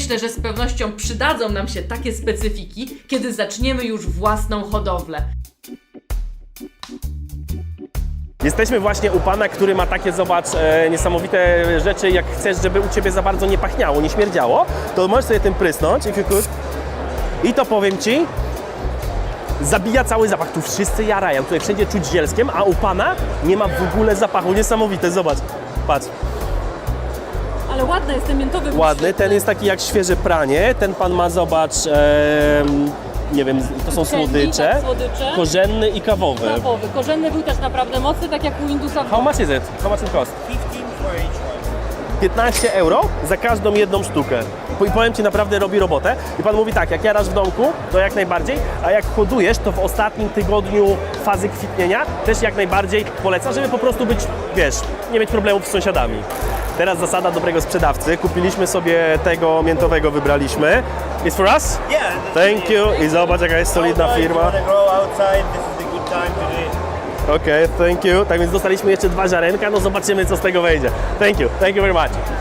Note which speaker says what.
Speaker 1: Myślę, że z pewnością przydadzą nam się takie specyfiki, kiedy zaczniemy już własną hodowlę.
Speaker 2: Jesteśmy właśnie u pana, który ma takie, zobacz, e, niesamowite rzeczy, jak chcesz, żeby u ciebie za bardzo nie pachniało, nie śmierdziało, to możesz sobie tym prysnąć, if you could. I to powiem ci, zabija cały zapach. Tu wszyscy jarają, tutaj wszędzie czuć zielskiem, a u pana nie ma w ogóle zapachu. Niesamowite, zobacz. Patrz,
Speaker 3: Ale ładny jest ten miętowy.
Speaker 2: ładny, ten jest taki jak świeże pranie, ten pan ma, zobacz, em, nie wiem, to są słodycze,
Speaker 3: tak, słodycze.
Speaker 2: korzenny i kawowy.
Speaker 3: Kawowy. Korzenny był też naprawdę mocny, tak jak u Indusa.
Speaker 2: How much is it? How much it cost? 15 euro za każdą jedną sztukę. Po- I powiem Ci, naprawdę robi robotę. I Pan mówi tak, jak jarasz w domku, to jak najbardziej, a jak hodujesz, to w ostatnim tygodniu fazy kwitnienia też jak najbardziej polecam, żeby po prostu być, wiesz, nie mieć problemów z sąsiadami. Teraz zasada dobrego sprzedawcy. Kupiliśmy sobie tego miętowego, wybraliśmy. It's for us?
Speaker 4: Yeah.
Speaker 2: Thank you. I zobacz, jaka jest solidna firma. Okej, thank you. Tak więc dostaliśmy jeszcze dwa ziarenka, no zobaczymy co z tego wejdzie. Thank you, thank you very much.